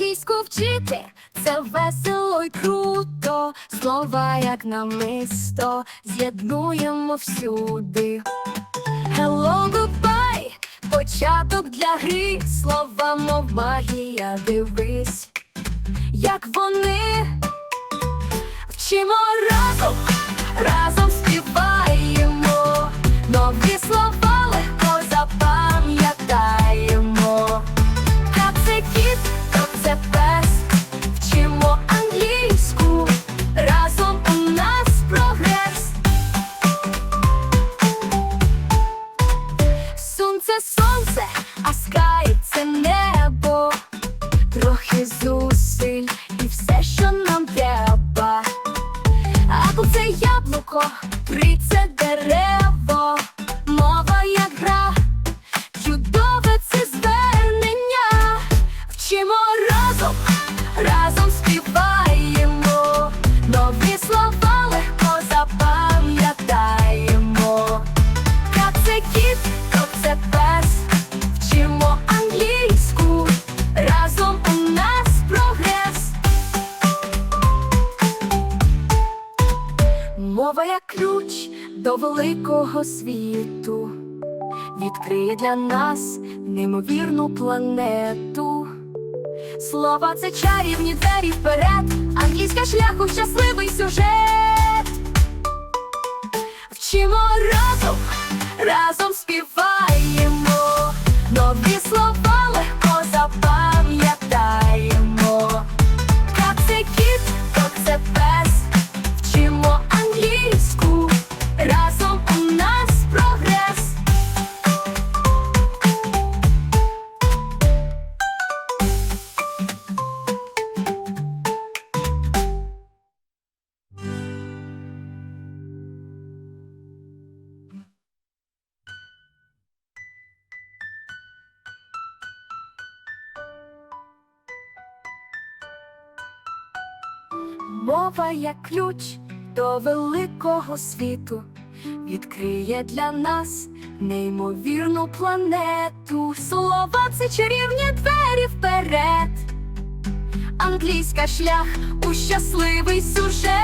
Англійську вчити. Це весело й круто. Слова як намисто з'єднуємо всюди. Hello, goodbye, початок для гри, слова, мов магія, дивись, як вони. Вчимо разом, разом це небо, трохи зусиль і все, що нам треба. або це яблуко, Мова як ключ до великого світу, відкриє для нас неймовірну планету. Слова це чарівні двері вперед, англійська шляху щасливий сюжет. Вчимо разом, разом співаємо, нові слова Мова як ключ до великого світу, відкриє для нас неймовірну планету. Слова це чарівні двері вперед. Англійська шлях у щасливий сюжет.